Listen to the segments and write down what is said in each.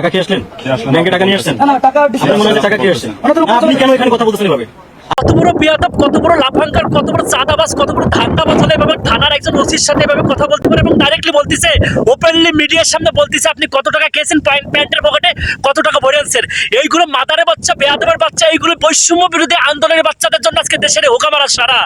টাকা খেয়ে আসলেন? ব্যাংকে টাকা নিয়ে আসছেন? টাকা খেয়ে আসছেন? আপনি কেন এখানে কথা বলতেছেন এভাবে? কত বড় বিয়াদব, কত বড় লাফাঙ্কার কত বড় চাঁদাবাজ, কত বড় ধান্দাবাজ হলে এভাবে থানার একজন ওসির সাথে এভাবে কথা বলতে পারে এবং ডাইরেক্টলি বলতেছে ওপেনলি মিডিয়ার সামনে বলতেছে, আপনি কত টাকা খেয়েছেন প্যান্ট প্যান্টের পকেটে কত টাকা ভরে আনছেন এইগুলো মাদারের বাচ্চা, বেয়াদবের বাচ্চা, এইগুলো বৈষম্য বিরোধী আন্দোলনের বাচ্চাদের জন্য আজকে দেশের হোকামারা সারা।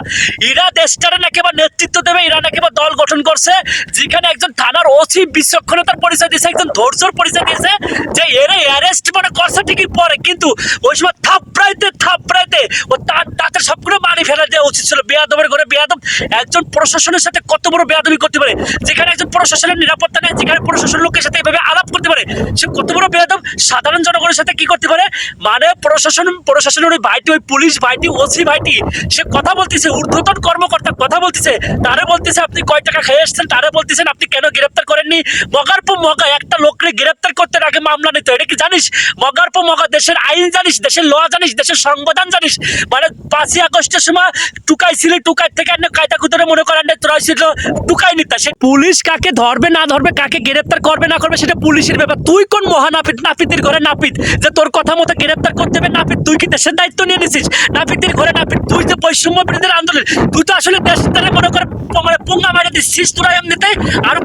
এরা দেশটারে নাকি বা নেতৃত্ব দেবে, এরা নাকি বা দল গঠন করছে, যেখানে একজন থানার ওসি বিচক্ষণতার পরিচয় দিয়েছে, একজন ধৈর্যর পরিচয় দিয়েছে, যে এরা অ্যারেস্ট মানে করছে ঠিকই পরে, কিন্তু ওই সময় থাপড়াইতে থাপড়াইতে ও তার দাঁতের সবগুলো মারি ফেলা দেওয়া উচিত ছিল, বেয়াদবের ঘরে বেয়াদব একজন প্রশাসনের সাথে কত বড় বেয়াদবি করতে পারে? যেখানে একজন প্রশাসনের নিরাপত্তা নেই, যেখানে প্রশাসন লোকের সাথে এভাবে আলাপ করতে পারে, সে কত বড় বেয়াদব? সাধারণ জনগণের সাথে কি করতে পারে? মানে প্রশাসন, প্রশাসনের ওই ভাইটি, ওই পুলিশ ভাইটি, ওসি ভাইটি, সে কথা বলতেছে, ঊর্ধ্বতন কর্মকর্তা কথা বলতেছে, তারে বলতেছে, আপনি কয় টাকা খেয়ে এসছেন? তারে বলতেছেন, আপনি কেন গ্রেপ্তার করেননি? মগার পর মগা, একটা লোককে গ্রেপ্তার করতে আগে মামলা নিতে। এটা কি জানিস? মগার পর মগা, দেশের আইন জানিস, দেশের ল জানিস, দেশের সংবিধান জানিস মানে পাঁচই আগস্টের সময় টুকাই থেকে কায়দা মনে করেন তোরা ছিল টুকাই নিতা। সে পুলিশ কাকে ধরবে, না ধরবে, কাকে গ্রেপ্তার করবে, না করবে, সেটা পুলিশের ব্যাপার। তুই কোন মহানাপিত, নাপিতের ঘরে নাপিত? যে তোর কথা মতো গ্রেপ্তার করতে হবে, নাপিত, তুই কি দেশের দায়িত্ব নিয়ে নিছিস? নাপিতের ঘরে নাপিত, তুই যে বৈষম্য বিরোধী আন্দোলন, তুই তো আসলে দেশটারে মনে করে মানে মারে দিচ্ছিস তোরা এমনিতে আরও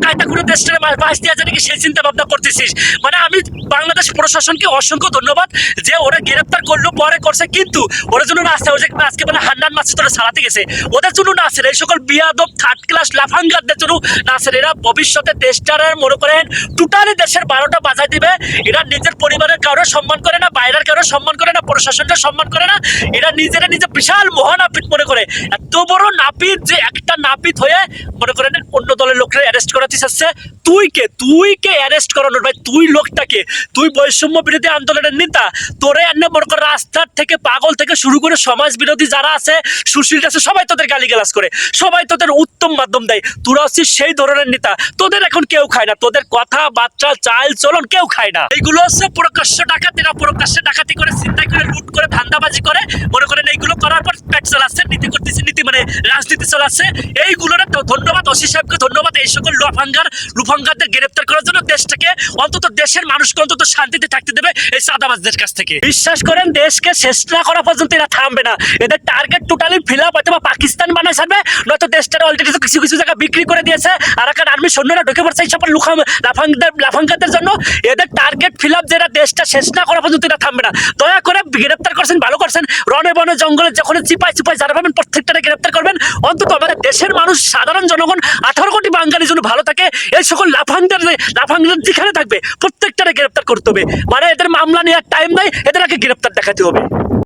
করে দেশটারে দিয়ে নাকি সেই চিন্তা ভাবনা করতেছিস? মানে আমি বাংলাদেশ প্রশাসনকে অসংখ্য ধন্যবাদ যে ওরা গ্রেপ্তার করল, পরে করছে, কিন্তু ওরা জন্য না আসছে আজকে মানে হান্নান মাছ তোরা সারাতে গেছে। ওদের জন্য না আসে এই সকল বিয়াদব থার্ড ক্লাস লাফাঙ্গারদের জন্য না আসে এরা ভবিষ্যতে দেশটার মনে করেন, টোটালি দেশের বারোটা বাজাই দিবে। এরা নিজের পরিবারের কারও সম্মান করে না, বাইরের কারও সম্মান করে না, প্রশাসনকে সম্মান করে না। এরা নিজেরা নিজে বিশাল মহানাপিত মনে করে। এত বড় নাপিত যে একটা নাপিত হয়ে, মনে করেন, অন্য দলের লোকরা অ্যারেস্ট করাতে চাচ্ছে। তুই কে তুই কে অ্যারেস্ট করানোর ভাই, তুই লোকটাকে। তুই বৈষম্য বিরোধী আন্দোলনের নেতা, তোরে এনে মনে কর রাস্তার থেকে পাগল থেকে শুরু করে সমাজ বিরোধী যারা আছে, সুশীল আছে, সবাই তোদের গালিগালাজ করে, সবাই তোদের উত্তম মাধ্যম দেয়। তোরা হচ্ছিস সেই ধরনের নেতা, তোদের এখন কেউ খায় না, তোদের কথা বাচ্চা চাল চলন কেউ খায় না। এইগুলো হচ্ছে প্রকাশ্য ডাকাতিরা, প্রকাশ্য ডাকাতি করে চিন্তা করে, লুট করে, ধান্দাবাজি করে, মনে করেন এইগুলো করার পর পেট চালাচ্ছে নীতি করতেছে নীতি মানে রাজনীতি চালাচ্ছে। এইগুলোর ধন্যবাদ ওসি সাহেবকে ধন্যবাদ, এই সকল লুফাঙ্গার, লুফাঙ্গারদের গ্রেপ্তার করার জন্য দেশটাকে অন্তত দেশের মানুষকে অন্তত শান্তিতে থাকতে দেবে এই সাদাবাজদের কাছ থেকে। বিশ্বাস করেন, দেশকে শেষ না করা পর্যন্ত এরা থামবে না। এদের টার্গেট টোটালি ফিল আপ হয়তো পাকিস্তান বানায় ছাড়বে, নয়তো দেশটার অলরেডি কিছু কিছু জায়গা বিক্রি করে দিয়েছে। আর এখন আর্মি সৈন্যরা ঢুকে পড়ছে এই সকল লুখাম লাফাঙ্গার লাফাঙ্গারদের জন্য। এদের টার্গেট ফিল আপ যেটা দেশটা শেষ না করা পর্যন্ত এরা থামবে না। দয়া করে গ্রেপ্তার করছেন, ভালো করছেন। রনে বনে জঙ্গলে যখন চিপাই চিপাই যারা পাবেন, প্রত্যেকটারে গ্রেপ্তার করবেন। অন্তত আমাদের দেশের মানুষ, সাধারণ জনগণ আঠারো কোটি বাঙালি যেন ভালো থাকে। এই সকল লাফাঙ্গার লাফাঙ্গার যেখানে থাকবে, প্রত্যেকটারে গ্রেপ্তার করতে হবে। মানে এদের মামলা নেওয়ার টাইম নাই এদের আগে গ্রেপ্তার দেখাতে হবে।